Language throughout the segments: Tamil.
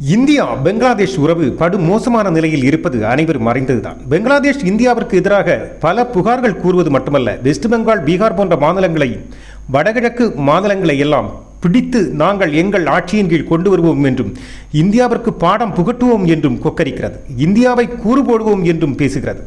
இந்தியா பெங்களாதேஷ் உறவு படு மோசமான நிலையில் இருப்பது அனைவரும் அறிந்ததுதான். பெங்களாதேஷ் இந்தியாவிற்கு எதிராக பல புகார்கள் கூறுவது மட்டுமல்ல வெஸ்ட் பெங்கால் பீகார் போன்ற மாநிலங்களை வடகிழக்கு மாநிலங்களை எல்லாம் பிடித்து நாங்கள் எங்கள் ஆட்சியின் கீழ் கொண்டு வருவோம் என்றும் இந்தியாவிற்கு பாடம் புகட்டுவோம் என்றும் கொக்கரிக்கிறது. இந்தியாவை கூறு போடுவோம் என்றும் பேசுகிறது.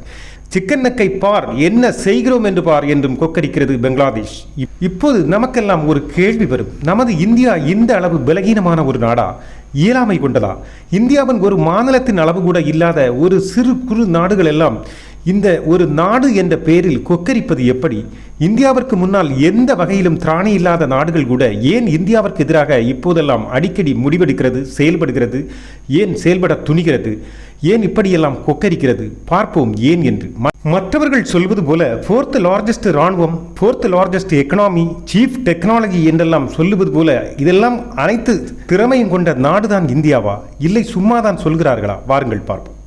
சிக்கன் நக்கை பார் என்ன செய்கிறோம் என்று பார் என்றும் கொக்கரிக்கிறது பெங்களாதேஷ். இப்- இப்போது நமக்கெல்லாம் ஒரு கேள்வி வரும். நமது இந்தியா இந்த அளவு பலகீனமான ஒரு நாடா? இயலாமை கொண்டதா? இந்தியாவின் ஒரு மாநிலத்தின் அளவு கூட இல்லாத ஒரு சிறு குறு நாடுகள் எல்லாம் இந்த ஒரு நாடு என்ற பெயரில் கொக்கரிப்பது எப்படி? இந்தியாவிற்கு முன்னால் எந்த வகையிலும் திராணி இல்லாத நாடுகள் கூட ஏன் இந்தியாவிற்கு எதிராக இப்போதெல்லாம் அடிக்கடி முடிவெடுக்கிறது செயல்படுகிறது ஏன் செயல்பட துணிகிறது? ஏன் இப்படியெல்லாம் கொக்கரிக்கிறது? பார்ப்போம் ஏன் என்று. மற்றவர்கள் சொல்வது போல ஃபோர்த் லார்ஜஸ்ட் ராணுவம் fourth largest economy chief technology என்றெல்லாம் சொல்லுவது போல இதெல்லாம் அனைத்து திறமையும் கொண்ட நாடுதான் இந்தியாவா? இல்லை சும்மாதான் சொல்கிறார்களா? வாருங்கள் பார்ப்போம்.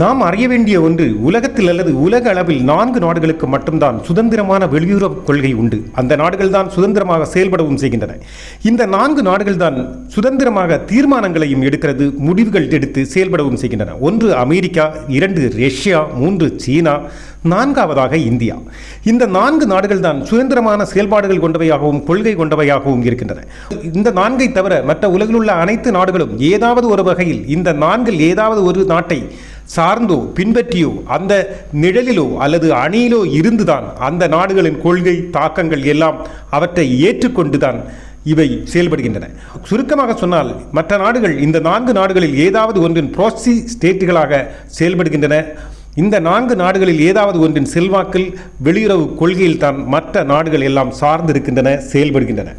நாம் அறிய வேண்டிய ஒன்று உலகத்தில் அல்லது உலக அளவில் நான்கு நாடுகளுக்கு மட்டும்தான் சுதந்திரமான வெளியுறவு கொள்கை உண்டு. அந்த நாடுகள் தான் சுதந்திரமாக செயல்படவும் செய்கின்றன. இந்த நான்கு நாடுகள் தான் சுதந்திரமாக தீர்மானங்களையும் எடுக்கிறது முடிவுகள் எடுத்து செயல்படவும் செய்கின்றன. ஒன்று அமெரிக்கா இரண்டு ரஷ்யா மூன்று சீனா நான்காவதாக இந்தியா. இந்த நான்கு நாடுகள் தான் சுதந்திரமான செயல்பாடுகள் கொண்டவையாகவும் கொள்கை கொண்டவையாகவும் இருக்கின்றன. இந்த நான்கை தவிர மற்ற உலகில் உள்ள அனைத்து நாடுகளும் ஏதாவது ஒரு வகையில் இந்த நான்கில் ஏதாவது ஒரு நாட்டை சார்ந்தோ பின்பற்றியோ அந்த நிழலிலோ அல்லது அணியிலோ இருந்துதான் அந்த நாடுகளின் கொள்கை தாக்கங்கள் எல்லாம் அவற்றை ஏற்றுக்கொண்டுதான் இவை செயல்படுகின்றன. சுருக்கமாக சொன்னால் மற்ற நாடுகள் இந்த நான்கு நாடுகளில் ஏதாவது ஒன்றின் ப்ரோசி ஸ்டேட்டுகளாக செயல்படுகின்றன. இந்த நான்கு நாடுகளில் ஏதாவது ஒன்றின் செல்வாக்கில் வெளியுறவு கொள்கையில் தான் மற்ற நாடுகள் எல்லாம் சார்ந்திருக்கின்றன செயல்படுகின்றன.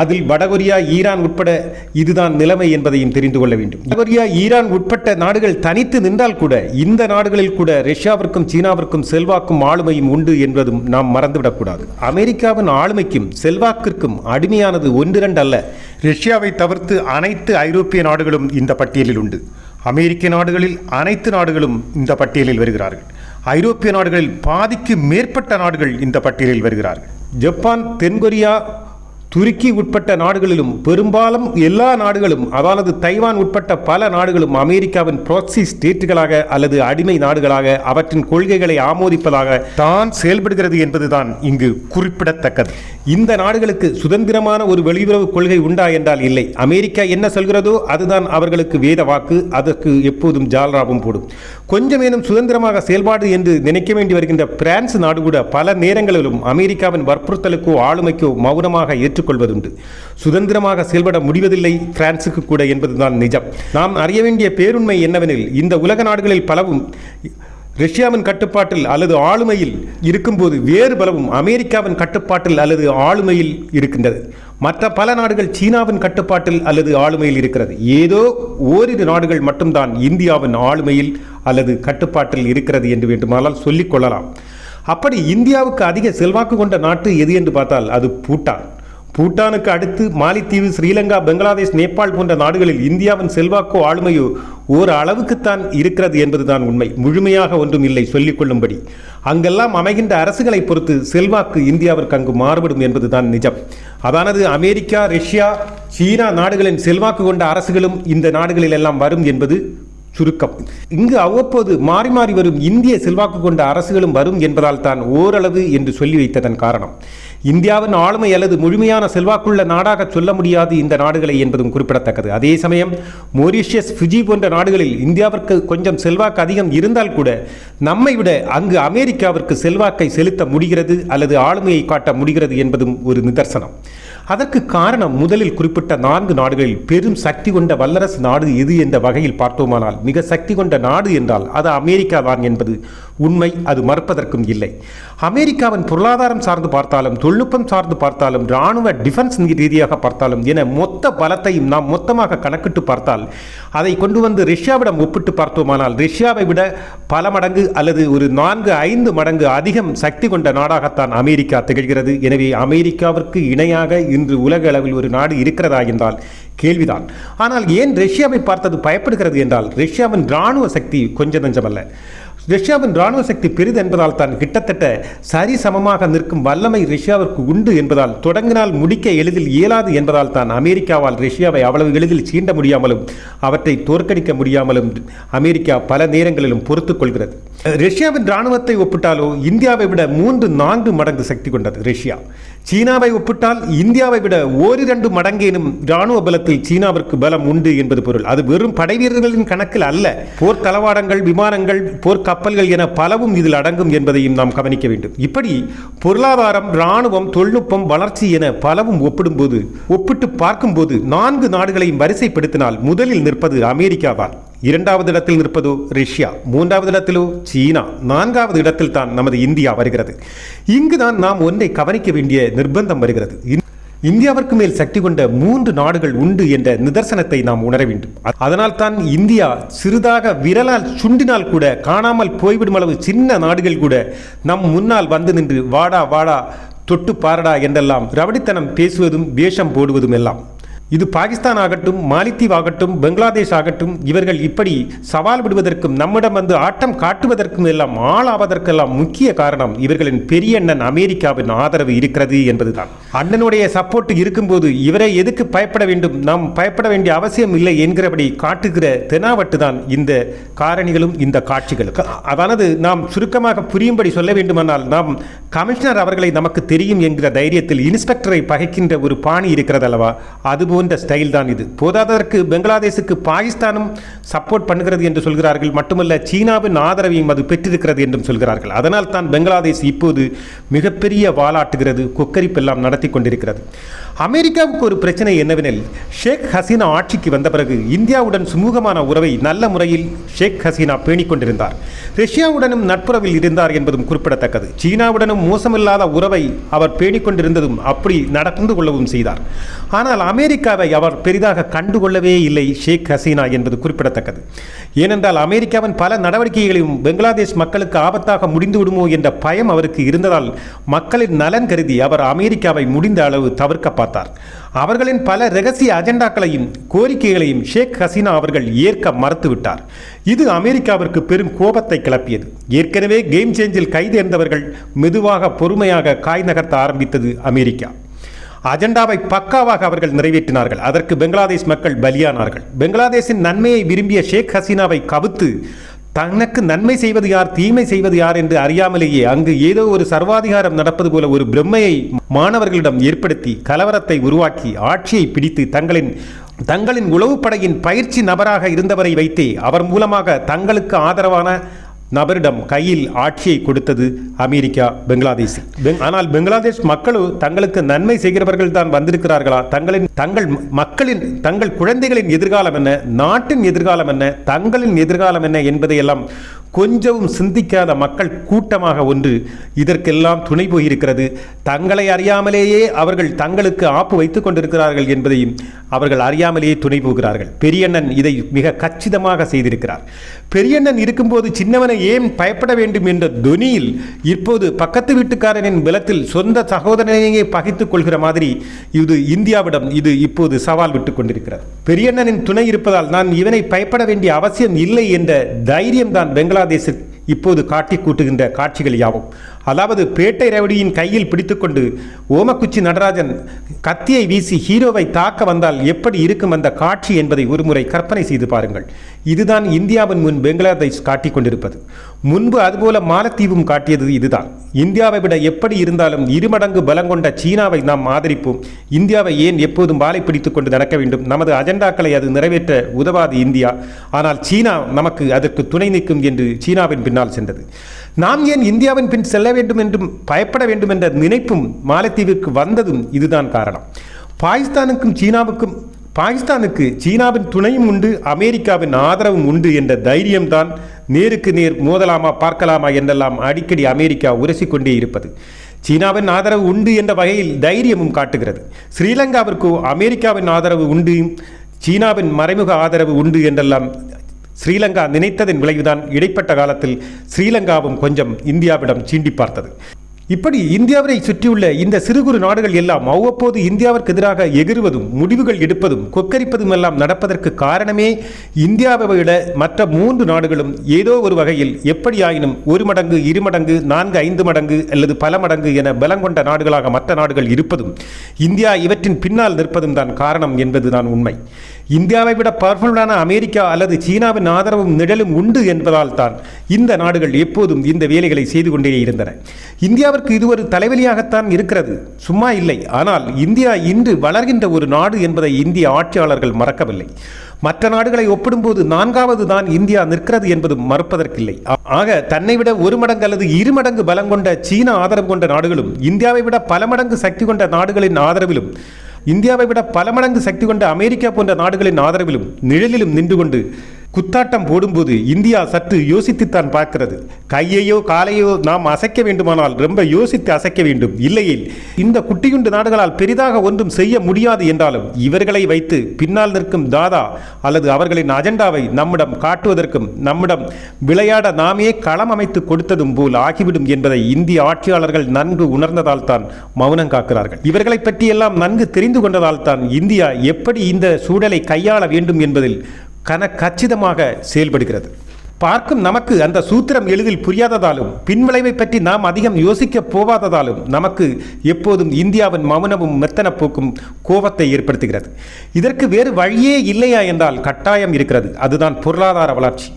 அதில் வடகொரியா ஈரான் உட்பட இதுதான் நிலைமை என்பதையும் தெரிந்து கொள்ள வேண்டும். வடகொரியா ஈரான் உட்பட்ட நாடுகள் தனித்து நின்றால் கூட இந்த நாடுகளில் கூட ரஷ்யாவிற்கும் சீனாவிற்கும் செல்வாக்கும் ஆளுமையும் உண்டு என்பதும் நாம் மறந்துவிடக்கூடாது. அமெரிக்காவின் ஆளுமைக்கும் செல்வாக்கிற்கும் அடிமையானது ஒன்றிரண்டு அல்ல. ரஷ்யாவை தவிர்த்து அனைத்து ஐரோப்பிய நாடுகளும் இந்த பட்டியலில் உண்டு. அமெரிக்க நாடுகளில் அனைத்து நாடுகளும் இந்த பட்டியலில் வருகிறார்கள். ஐரோப்பிய நாடுகளில் பாதிக்கு மேற்பட்ட நாடுகள் இந்த பட்டியலில் வருகிறார்கள். ஜப்பான் தென்கொரியா துருக்கி உட்பட்ட நாடுகளிலும் பெரும்பாலும் எல்லா நாடுகளும் அதாவது தைவான் உட்பட்ட பல நாடுகளும் அமெரிக்காவின் ப்ராக்சி ஸ்டேட்டுகளாக அல்லது அடிமை நாடுகளாக அவற்றின் கொள்கைகளை ஆமோதிப்பதாக தான் செயல்படுகிறது என்பதுதான் இங்கு குறிப்பிடத்தக்கது. இந்த நாடுகளுக்கு சுதந்திரமான ஒரு வெளியுறவு கொள்கை உண்டா என்றால் இல்லை. அமெரிக்கா என்ன சொல்கிறதோ அதுதான் அவர்களுக்கு வேத வாக்கு அதற்கு எப்போதும் ஜால்ராவும் போடும். கொஞ்சமேனும் சுதந்திரமாக செயல்பாடு என்று நினைக்க வேண்டி வருகின்ற பிரான்ஸ் நாடு கூட பல நேரங்களிலும் அமெரிக்காவின் வற்புறுத்தலுக்கோ ஆளுமைக்கோ மௌனமாக ஏற்று ஏற்றுக்கொள்வதுண்டு சுதந்திரமாக செயல்பட முடிவதில்லை பிரான்சுக்கு கூட என்பதுதான் நிஜம். நாம் அறிய வேண்டிய பேருண்மை என்னவெனில் இந்த உலக நாடுகளில் பலவும் ரஷ்யாவின் கட்டுப்பாட்டில் அல்லது ஆளுமையில் இருக்கும்போது வேறு பலவும் அமெரிக்காவின் கட்டுப்பாட்டில் அல்லது ஆளுமையில் இருக்கின்றது. மற்ற பல நாடுகள் சீனாவின் கட்டுப்பாட்டில் அல்லது ஆளுமையில் இருக்கிறது. ஏதோ ஓரிரு நாடுகள் மட்டும்தான் இந்தியாவின் ஆளுமையில் அல்லது கட்டுப்பாட்டில் இருக்கிறது என்று வேண்டுமானால் சொல்லிக் கொள்ளலாம். அப்படி இந்தியாவுக்கு அதிக செல்வாக்கு கொண்ட நாட்டு எது என்று பார்த்தால் அது பூட்டான். பூட்டானுக்கு அடுத்து மாலித்தீவு ஸ்ரீலங்கா பங்களாதேஷ் நேபாள் போன்ற நாடுகளில் இந்தியாவின் செல்வாக்கோ ஆளுமையோ ஓர் அளவுக்குத்தான் இருக்கிறது என்பதுதான் உண்மை. முழுமையாக ஒன்றும் இல்லை சொல்லிக் கொள்ளும்படி. அங்கெல்லாம் அமைகின்ற அரசுகளை பொறுத்து செல்வாக்கு இந்தியாவிற்கு அங்கு மாறுபடும் என்பதுதான் நிஜம். அதானது அமெரிக்கா ரஷ்யா சீனா நாடுகளின் செல்வாக்கு கொண்ட அரசுகளும் இந்த நாடுகளில் எல்லாம் வரும் என்பது சுருக்கம். இங்கு அவ்வப்போது மாறி மாறி வரும் இந்திய செல்வாக்கு கொண்ட அரசுகளும் வரும் என்பதால் தான் ஓரளவு என்று சொல்லி வைத்ததன் காரணம். இந்தியாவின் ஆளுமை அல்லது முழுமையான செல்வாக்குள்ள நாடாக சொல்ல முடியாது இந்த நாடுகளை என்பதும் குறிப்பிடத்தக்கது. அதே சமயம் மொரிஷியஸ் ஃபிஜி போன்ற நாடுகளில் இந்தியாவிற்கு கொஞ்சம் செல்வாக்கு அதிகம் இருந்தால் கூட நம்மை விட அங்கு அமெரிக்காவிற்கு செல்வாக்கை செலுத்த முடிகிறது அல்லது ஆளுமையை காட்ட முடிகிறது என்பதும் ஒரு நிதர்சனம். அதற்கு காரணம் முதலில் குறிப்பிட்ட நான்கு நாடுகளில் பெரும் சக்தி கொண்ட வல்லரசு நாடு எது என்ற வகையில் பார்த்தோமானால் மிக சக்தி கொண்ட நாடு என்றால் அது அமெரிக்கா தான் என்பது உண்மை அது மறுப்பதற்கும் இல்லை. அமெரிக்காவின் பொருளாதாரம் சார்ந்து பார்த்தாலும் தொழில்நுட்பம் சார்ந்து பார்த்தாலும் இராணுவ டிஃபென்ஸ் ரீதியாக பார்த்தாலும் என மொத்த பலத்தையும் நாம் மொத்தமாக கணக்கிட்டு பார்த்தால் அதை கொண்டு வந்து ரஷ்யாவிடம் ஒப்பிட்டு பார்த்தோமானால் ரஷ்யாவை விட பல மடங்கு அல்லது ஒரு நான்கு ஐந்து மடங்கு அதிகம் சக்தி கொண்ட நாடாகத்தான் அமெரிக்கா திகழ்கிறது. எனவே அமெரிக்காவிற்கு இணையாக இன்று உலக அளவில் ஒரு நாடு இருக்கிறதா என்றால் கேள்விதான். ஆனால் ஏன் ரஷ்யாவை பார்த்தது பயப்படுகிறது என்றால் ரஷ்யாவின் இராணுவ சக்தி கொஞ்ச நஞ்சமல்ல. ரஷ்யாவின் இராணுவ சக்தி பெரிது என்பதால் தான் கிட்டத்தட்ட சரிசமமாக நிற்கும் வல்லமை ரஷ்யாவிற்கு உண்டு என்பதால் தொடங்கினால் முடிக்க எளிதில் இயலாது என்பதால் தான் அமெரிக்காவால் ரஷ்யாவை அவ்வளவு எளிதில் சீண்ட முடியாமலும் அவற்றை தோற்கடிக்க முடியாமலும் அமெரிக்கா பல நேரங்களிலும் பொறுத்துக் கொள்கிறது. ரஷ்யாவின் இராணுவத்தை ஒப்பிட்டாலோ இந்தியாவை விட மூன்று நான்கு மடங்கு சக்தி கொண்டது ரஷ்யா. சீனாவை ஒப்பிட்டால் இந்தியாவை விட ஓரிரண்டு மடங்கேனும் இராணுவ பலத்தில் சீனாவிற்கு பலம் உண்டு என்பது பொருள். அது வெறும் படை வீரர்களின் கணக்கில் அல்ல. போர் தளவாடங்கள் விமானங்கள் போர் கப்பல்கள் என பலவும் இதில் அடங்கும் என்பதையும் நாம் கவனிக்க வேண்டும். இப்படி பொருளாதாரம் இராணுவம் தொழில்நுட்பம் வளர்ச்சி என பலவும் ஒப்பிடும்போது ஒப்பிட்டு பார்க்கும்போது நான்கு நாடுகளையும் வரிசைப்படுத்தினால் முதலில் நிற்பது அமெரிக்கா தான் இரண்டாவது இடத்தில் நிற்பதோ ரஷ்யா மூன்றாவது இடத்திலோ சீனா நான்காவது இடத்தில் தான் நமது இந்தியா வருகிறது. இங்குதான் நாம் ஒன்றை கவனிக்க வேண்டிய நிர்பந்தம் வருகிறது. இந்தியாவிற்கு மேல் சக்தி கொண்ட மூன்று நாடுகள் உண்டு என்ற நிதர்சனத்தை நாம் உணர வேண்டும். அதனால் தான் இந்தியா சிறிதாக விரலால் சுண்டினால் கூட காணாமல் போய்விடும் அளவு சின்ன நாடுகள் கூட நம் முன்னால் வந்து நின்று வாடா வாடா தொட்டு பாரடா என்றெல்லாம் ரவடித்தனம் பேசுவதும் வேஷம் போடுவதும் எல்லாம். இது பாகிஸ்தான் ஆகட்டும் மாலித்தீவ் ஆகட்டும் பங்களாதேஷ் ஆகட்டும் இவர்கள் இப்படி சவால் விடுவதற்கும் நம்மிடம் வந்து ஆட்டம் காட்டுவதற்கும் எல்லாம் ஆளாவதற்கெல்லாம் முக்கிய காரணம் இவர்களின் பெரிய அண்ணன் அமெரிக்காவின் ஆதரவு இருக்கிறது என்பதுதான். அண்ணனுடைய சப்போர்ட் இருக்கும்போது இவரை எதுக்கு பயப்பட வேண்டும்? நாம் பயப்பட வேண்டிய அவசியம் இல்லை என்கிறபடி காட்டுகிற தெனாவட்டு தான் இந்த காரணிகளும் இந்த காட்சிகளும் அதானது நாம் சுருக்கமாக புரியும்படி சொல்ல வேண்டுமானால் நாம் கமிஷனர் அவர்களை நமக்கு தெரியும் என்கிற தைரியத்தில் இன்ஸ்பெக்டரை பகைக்கின்ற ஒரு பாணி இருக்கிறதல்லவா? அதுவும் போன்ற ஸ்டைல் தான் இது. போதாததற்கு பங்களாதேஷுக்கு பாகிஸ்தானும் சப்போர்ட் பண்ணுகிறது என்று சொல்கிறார்கள். மட்டுமல்ல சீனாவின் ஆதரவையும் அது பெற்றிருக்கிறது என்றும் சொல்கிறார்கள். அதனால் தான் பங்களாதேஷ் இப்போது மிகப்பெரிய வாலாட்டுகிறது கொக்கரிப்பெல்லாம் நடத்தி கொண்டிருக்கிறது. அமெரிக்காவுக்கு ஒரு பிரச்சனை என்னவெனில் ஷேக் ஹசீனா ஆட்சிக்கு வந்த பிறகு இந்தியாவுடன் சுமூகமான உறவை நல்ல முறையில் ஷேக் ஹசீனா பேணிக் கொண்டிருந்தார். ரஷ்யாவுடனும் நட்புறவில் இருந்தார் என்பதும் குறிப்பிடத்தக்கது. சீனாவுடனும் மோசமில்லாத உறவை அவர் பேணிக் கொண்டிருந்ததும் அப்படி நடந்து கொள்ளவும் செய்தார். ஆனால் அமெரிக்க அமெரிக்காவை அவர் பெரிதாக கண்டுகொள்ளவே இல்லை ஷேக் ஹசீனா என்பது குறிப்பிடத்தக்கது. ஏனென்றால் அமெரிக்காவின் பல நடவடிக்கைகளையும் பங்களாதேஷ் மக்களுக்கு ஆபத்தாக முடிந்து விடுமோ என்ற பயம் அவருக்கு இருந்ததால் மக்களின் நலன் கருதி அவர் அமெரிக்காவை முடிந்த அளவு தவிர்க்க பார்த்தார். அவர்களின் பல ரகசிய அஜெண்டாக்களையும் கோரிக்கைகளையும் ஷேக் ஹசீனா அவர்கள் ஏற்க மறுத்துவிட்டார். இது அமெரிக்காவிற்கு பெரும் கோபத்தை கிளப்பியது. ஏற்கனவே கேம் சேஞ்சில் கைதேர்ந்தவர்கள் மெதுவாக பொறுமையாக காய் நகர்த்த ஆரம்பித்தது அமெரிக்கா. அஜெண்டாவை பக்காவாக அவர்கள் நிறைவேற்றினார்கள். அதற்கு பங்களாதேஷ் மக்கள் பலியானார்கள். பங்களாதேஷின் நன்மையை விரும்பிய ஷேக் ஹசீனாவை கவுத்து தனக்கு நன்மை செய்வது யார் தீமை செய்வது யார் என்று அறியாமலேயே அங்கு ஏதோ ஒரு சர்வாதிகாரம் நடப்பது போல ஒரு பிரம்மையை மாணவர்களிடம் ஏற்படுத்தி கலவரத்தை உருவாக்கி ஆட்சியை பிடித்து தங்களின் தங்களின் உளவுப்படையின் பயிற்சி நபராக இருந்தவரை வைத்தே அவர் மூலமாக தங்களுக்கு ஆதரவான நபரிடம் கையில் ஆட்சியை கொடுத்தது அமெரிக்கா பங்களாதேஷ். ஆனால் பங்களாதேஷ் மக்களும் தங்களுக்கு நன்மை செய்கிறவர்கள் தான் வந்திருக்கிறார்களா? தங்களின் தங்கள் மக்களின் தங்கள் குழந்தைகளின் எதிர்காலம் என்ன? நாட்டின் எதிர்காலம் என்ன? தங்களின் எதிர்காலம் என்ன என்பதையெல்லாம் கொஞ்சமும் சிந்திக்காத மக்கள் கூட்டமாக ஒன்று இதற்கெல்லாம் துணை போயிருக்கிறது. தங்களை அறியாமலேயே அவர்கள் தங்களுக்கு ஆப்பு வைத்துக் கொண்டிருக்கிறார்கள் என்பதையும் அவர்கள் அறியாமலேயே துணை போகிறார்கள். பெரியண்ணன் இதை மிக கச்சிதமாக செய்திருக்கிறார். பெரியண்ணன் இருக்கும்போது சின்னவனை ஏன் பயப்பட வேண்டும் என்ற துனியில் இப்போது பக்கத்து வீட்டுக்காரனின் விலத்தில் சொந்த சகோதரனையே பகைத்துக் கொள்கிற மாதிரி இது இந்தியாவிடம் இது இப்போது சவால் விட்டுக் கொண்டிருக்கிறது. பெரியண்ணனின் துணை இருப்பதால் நான் இவனை பயப்பட வேண்டிய அவசியம் இல்லை என்ற தைரியம் தான் பங்களாதேஷில் இப்போது காட்டி கூட்டுகின்ற காட்சிகள் யாவும்? அதாவது பேட்டை ரவுடியின் கையில் பிடித்துக்கொண்டு ஓமக்குச்சி நடராஜன் கத்தியை வீசி ஹீரோவை தாக்க வந்தால் எப்படி இருக்கும் அந்த காட்சி என்பதை ஒருமுறை கற்பனை செய்து பாருங்கள். இதுதான் இந்தியாவின் முன் பங்களாதேஷ் காட்டிக் கொண்டிருப்பது முன்பு அதுபோல மாலத்தீவும் காட்டியது இதுதான். இந்தியாவை விட எப்படி இருந்தாலும் இருமடங்கு பலம் கொண்ட சீனாவை நாம் ஆதரிப்போம். இந்தியாவை ஏன் எப்போதும் வாழை பிடித்துக் கொண்டு நடக்க வேண்டும்? நமது அஜெண்டாக்களை அது நிறைவேற்ற உதவாது இந்தியா. ஆனால் சீனா நமக்கு அதற்கு துணை நிற்கும் என்று சீனாவின் பின்னால் சென்றது. நாம் ஏன் இந்தியாவின் பின் செல்ல வேண்டும் என்றும் பயப்பட வேண்டும் என்ற நினைப்பும் மாலத்தீவிற்கு வந்ததும் இதுதான் காரணம். பாகிஸ்தானுக்கும் சீனாவுக்கும் பாகிஸ்தானுக்கு சீனாவின் துணையும் உண்டு அமெரிக்காவின் ஆதரவும் உண்டு என்ற தைரியம்தான் நேருக்கு நேர் மோதலாமா பார்க்கலாமா என்றெல்லாம் அடிக்கடி அமெரிக்கா உரசிக்கொண்டே இருப்பது. சீனாவின் ஆதரவு உண்டு என்ற வகையில் தைரியமும் காட்டுகிறது. ஸ்ரீலங்காவிற்கு அமெரிக்காவின் ஆதரவு உண்டு சீனாவின் மறைமுக ஆதரவு உண்டு என்றெல்லாம் ஸ்ரீலங்கா நினைத்ததன் விளைவுதான் இடைப்பட்ட காலத்தில் ஸ்ரீலங்காவும் கொஞ்சம் இந்தியாவிடம் சீண்டி பார்த்தது. இப்படி இந்தியாவை சுற்றியுள்ள இந்த சிறு குறு நாடுகள் எல்லாம் அவ்வப்போது இந்தியாவிற்கு எதிராக எகிறுவதும் முடிவுகள் எடுப்பதும் கொக்கரிப்பதும் எல்லாம் நடப்பதற்கு காரணமே இந்தியாவை விட மற்ற மூன்று நாடுகளும் ஏதோ ஒரு வகையில் எப்படியாயினும் ஒரு மடங்கு இரு மடங்கு நான்கு ஐந்து மடங்கு அல்லது பல மடங்கு என பலங்கொண்ட நாடுகளாக மற்ற நாடுகள் இருப்பதும் இந்தியா இவற்றின் பின்னால் நிற்பதும் தான் காரணம் என்பதுதான் உண்மை. இந்தியாவை விட பவர்ஃபுல்லான அமெரிக்கா அல்லது சீனாவின் ஆதரவும் நிழலும் உண்டு என்பதால் தான் இந்த நாடுகள் எப்போதும் இந்த வேலைகளை செய்து கொண்டே இருந்தன. இந்தியாவிற்கு இது ஒரு தலைவலியாகத்தான் இருக்கிறது. சும்மா இல்லை. ஆனால் இந்தியா இன்று வளர்கின்ற ஒரு நாடு என்பதை இந்திய ஆட்சியாளர்கள் மறக்கவில்லை. மற்ற நாடுகளை ஒப்பிடும்போது நான்காவது தான் இந்தியா நிற்கிறது என்பது மறுப்பதற்கில்லை. ஆக தன்னை விட ஒரு மடங்கு அல்லது இரு மடங்கு பலம் கொண்ட சீன ஆதரவு கொண்ட நாடுகளும் இந்தியாவை விட பல மடங்கு சக்தி கொண்ட நாடுகளின் ஆதரவிலும் இந்தியாவை விட பல மடங்கு சக்தி கொண்ட அமெரிக்கா போன்ற நாடுகளின் ஆதரவிலும் நிழலிலும் நின்று கொண்டு குத்தாட்டம் போடும்போது இந்தியா சற்று யோசித்துத்தான் பார்க்கிறது. கையையோ காலையோ நாம் அசைக்க வேண்டுமானால் ரொம்ப யோசித்து அசைக்க வேண்டும். இல்லையில் இந்த குட்டியுண்டு நாடுகளால் பெரிதாக ஒன்றும் செய்ய முடியாது என்றாலும் இவர்களை வைத்து பின்னால் நிற்கும் தாதா அல்லது அவர்களின் அஜெண்டாவை நம்மிடம் காட்டுவதற்கும் நம்மிடம் விளையாட நாமே களம் அமைத்து கொடுத்ததும் போல் ஆகிவிடும் என்பதை இந்திய ஆட்சியாளர்கள் நன்கு உணர்ந்ததால் தான் மௌனம் காக்கிறார்கள். இவர்களை பற்றியெல்லாம் நன்கு தெரிந்து கொண்டதால் தான் இந்தியா எப்படி இந்த சூழலை கையாள வேண்டும் என்பதில் கன கச்சிதமாக செயல்படுகிறது. பார்க்கும் நமக்கு அந்த சூத்திரம் எளிதில் புரியாததாலும் பின்விளைவை பற்றி நாம் அதிகம் யோசிக்க போவாததாலும் நமக்கு எப்போதும் இந்தியாவின் மௌனமும் மெத்தன போக்கும் கோபத்தை ஏற்படுத்துகிறது. இதற்கு வேறு வழியே இல்லையா என்றால் கட்டாயம் இருக்கிறது. அதுதான் பொருளாதார வளர்ச்சி.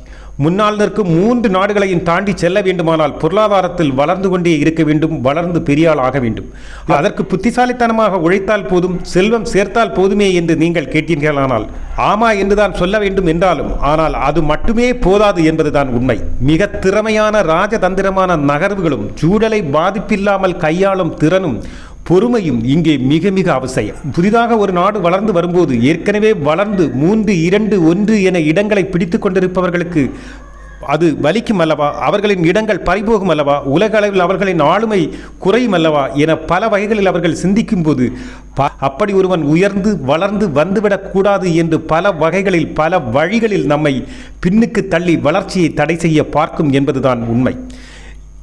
முன்னால் நிற்கும் மூன்று நாடுகளையும் தாண்டி செல்ல வேண்டுமானால் பொருளாதாரத்தில் வளர்ந்து கொண்டே இருக்க வேண்டும் வளர்ந்து பெரியால் ஆக வேண்டும். அதற்கு புத்திசாலித்தனமாக உழைத்தால் போதும் செல்வம் சேர்த்தால் போதுமே என்று நீங்கள் கேட்டீர்களானால் ஆமா என்றுதான் சொல்ல வேண்டும் என்றாலும் ஆனால் அது மட்டுமே போதாது என்பதுதான் உண்மை. மிக திறமையான ராஜதந்திரமான நகர்வுகளும் சூழலை பாதிப்பில்லாமல் கையாளும் திறனும் பொறுமையும் இங்கே மிக மிக அவசியம். புதிதாக ஒரு நாடு வளர்ந்து வரும்போது ஏற்கனவே வளர்ந்து மூன்று இரண்டு ஒன்று என இடங்களை பிடித்து கொண்டிருப்பவர்களுக்கு அது வலிக்கும் அல்லவா? அவர்களின் இடங்கள் பறிபோகும் அல்லவா? உலக அளவில் அவர்களின் ஆளுமை குறையும் அல்லவா? என பல வகைகளில் அவர்கள் சிந்திக்கும் போது ப- அப்படி ஒருவன் உயர்ந்து வளர்ந்து வந்துவிடக்கூடாது என்று பல வகைகளில் பல வழிகளில் நம்மை பின்னுக்கு தள்ளி வளர்ச்சியை தடை செய்ய பார்க்கும் என்பதுதான் உண்மை.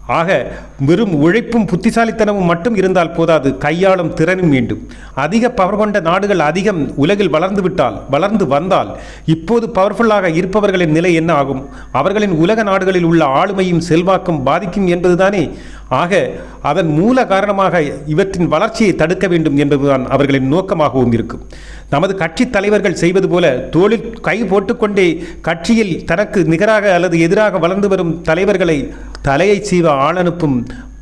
ஆக வெறும் உழைப்பும் புத்திசாலித்தனமும் மட்டும் இருந்தால் போதாது கையாளும் திறனும் வேண்டும். அதிக பவர் கொண்ட நாடுகள் அதிகம் உலகில் வளர்ந்து விட்டால் வளர்ந்து வந்தால் இப்போது பவர்ஃபுல்லாக இருப்பவர்களின் நிலை என்ன ஆகும்? அவர்களின் உலக நாடுகளில் உள்ள ஆளுமையும் செல்வாக்கும் பாதிக்கும் என்பதுதானே? ஆக அதன் மூல காரணமாக இவற்றின் வளர்ச்சியை தடுக்க வேண்டும் என்பதுதான் அவர்களின் நோக்கமாகவும் இருக்கும். நமது கட்சி தலைவர்கள் செய்வது போல தோளில் கை போட்டுக்கொண்டே கட்சியில் தனக்கு நிகராக அல்லது எதிராக வளர்ந்து வரும் தலைவர்களை தலையை சீவ ஆளனுப்பும்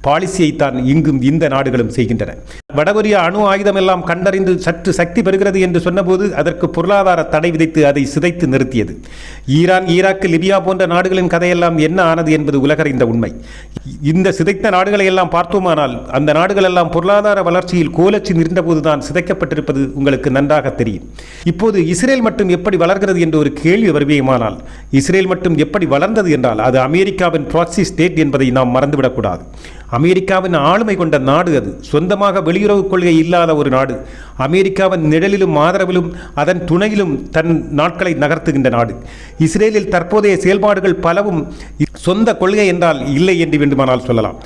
பாலிசியைத்தான் இங்கும் இந்த நாடுகளும் செய்கின்றன. வடகொரியா அணு ஆயுதம் எல்லாம் கண்டறிந்து சற்று சக்தி பெறுகிறது என்று சொன்னபோது அதற்கு பொருளாதார தடை விதித்து அதை சிதைத்து நிறுத்தியது. ஈரான் ஈராக்கு லிபியா போன்ற நாடுகளின் கதையெல்லாம் என்ன ஆனது என்பது உலகறிந்த உண்மை. இந்த சிதைத்த நாடுகளை எல்லாம் பார்த்தோமானால் அந்த நாடுகள் எல்லாம் பொருளாதார வளர்ச்சியில் கோலச்சி நின்றபோதுதான் சிதைக்கப்பட்டிருப்பது உங்களுக்கு நன்றாக தெரியும். இப்போது இஸ்ரேல் மட்டும் எப்படி வளர்கிறது என்று ஒரு கேள்வி வருவியுமானால் இஸ்ரேல் மட்டும் எப்படி வளர்ந்தது என்றால் அது அமெரிக்காவின் ப்ராக்சி ஸ்டேட் என்பதை நாம் மறந்துவிடக்கூடாது. அமெரிக்காவின் ஆளுமை கொண்ட நாடு அது. சொந்தமாக வெளி வெளியுறவு கொள்கை இல்லாத ஒரு நாடு. அமெரிக்காவின் நிழலிலும் ஆதரவிலும் அதன் துணையிலும் தன் நாட்களை நகர்த்துகின்ற நாடு. இஸ்ரேலில் தற்போதைய செயல்பாடுகள் பலவும் சொந்த கொள்கை என்றால் இல்லை என்று வேண்டுமானால் சொல்லலாம்.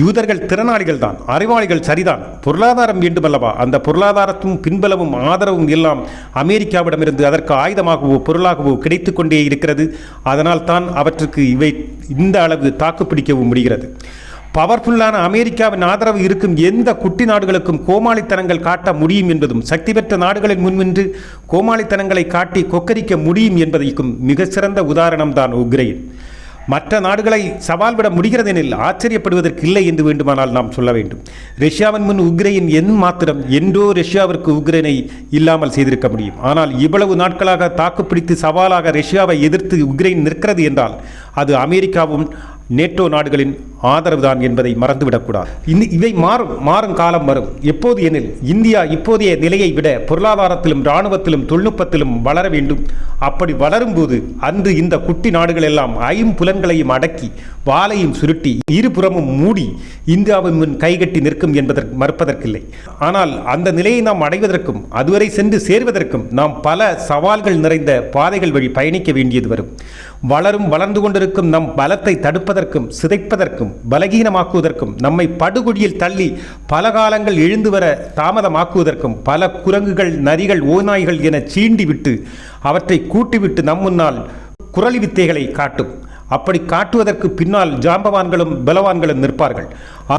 யூதர்கள் திறனாளிகள் தான் அறிவாளிகள் சரிதான். பொருளாதாரம் வேண்டுமல்லவா? அந்த பொருளாதாரத்தும் பின்பலமும் ஆதரவும் எல்லாம் அமெரிக்காவிடமிருந்து அதற்கு ஆயுதமாகவோ பொருளாகவோ கிடைத்து கொண்டே இருக்கிறது. அதனால் தான் அவற்றுக்கு இவை இந்த அளவு தாக்குப்பிடிக்கவும் முடிகிறது. பவர்ஃபுல்லான அமெரிக்காவின் ஆதரவு இருக்கும் எந்த குட்டி நாடுகளுக்கும் கோமாளித்தனங்கள் காட்ட முடியும் என்பதும் சக்தி பெற்ற நாடுகளின் முன்னின்று கோமாளித்தனங்களை காட்டி கொக்கரிக்க முடியும் என்பதற்கும் மிக சிறந்த உதாரணம்தான் உக்ரைன். மற்ற நாடுகளை சவால் விட முடிகிறதெனில் ஆச்சரியப்படுவதற்கு இல்லை என்று வேண்டுமானால் நாம் சொல்ல வேண்டும். ரஷ்யாவின் முன் உக்ரைன் என் மாத்திரம் என்றோ ரஷ்யாவிற்கு உக்ரைனை இல்லாமல் செய்திருக்க முடியும். ஆனால் இவ்வளவு நாட்களாக தாக்குப்பிடித்து சவாலாக ரஷ்யாவை எதிர்த்து உக்ரைன் நிற்கிறது என்றால் அது அமெரிக்காவும் நேட்டோ நாடுகளின் ஆதரவு தான் என்பதை மறந்துவிடக்கூடாது. இந்த இவை மாறும் மாறும் காலம் வரும். எப்போது எனில் இந்தியா இப்போதைய நிலையை விட பொருளாதாரத்திலும் இராணுவத்திலும் தொழில்நுட்பத்திலும் வளர வேண்டும். அப்படி வளரும்போது அன்று இந்த குட்டி நாடுகள் எல்லாம் ஐம்புலன்களையும் அடக்கி வாளையும் சுருட்டி இருபுறமும் மூடி இந்தியாவின் முன் கைகட்டி நிற்கும் என்பதற்கு மறுப்பதற்கில்லை. ஆனால் அந்த நிலையை நாம் அடைவதற்கும் அதுவரை சென்று சேர்வதற்கும் நாம் பல சவால்கள் நிறைந்த பாதைகள் வழி பயணிக்க வேண்டியது வரும். வளரும் வளர்ந்து கொண்டிருக்கும் நம் பலத்தை தடுப்பதற்கும் சிதைப்பதற்கும் பலகீனமாக்குவதற்கும் நம்மை படுகொடியில் தள்ளி பல காலங்கள் எழுந்து வர தாமதமாக்குவதற்கும் பல குரங்குகள் நரிகள் ஓநாய்கள் என சீண்டிவிட்டு அவற்றை கூட்டிவிட்டு நம் முன்னால் குரலி வித்தைகளை காட்டும். அப்படி காட்டுவதற்கு பின்னால் ஜாம்பவான்களும் பலவான்களும் நிற்பார்கள்.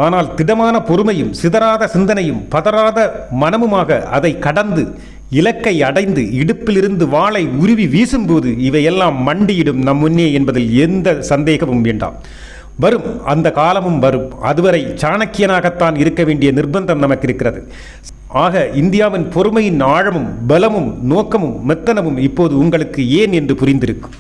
ஆனால் திடமான பொறுமையும் சிதறாத சிந்தனையும் பதறாத மனமுமாக அதை கடந்து இலக்கை அடைந்து இடுப்பிலிருந்து வாளை உருவி வீசும்போது இவையெல்லாம் மண்டியிடும் நம் முன்னே என்பதில் எந்த சந்தேகமும் வேண்டாம். வரும் அந்த காலமும் வரும். அதுவரை சாணக்கியனாகத்தான் இருக்க வேண்டிய நிர்பந்தம் நமக்கு இருக்கிறது ஆக இந்தியாவின் பொறுமையின் ஆழமும் பலமும் நோக்கமும் மெத்தனமும் இப்போது உங்களுக்கு ஏன் என்று புரிந்திருக்கும்.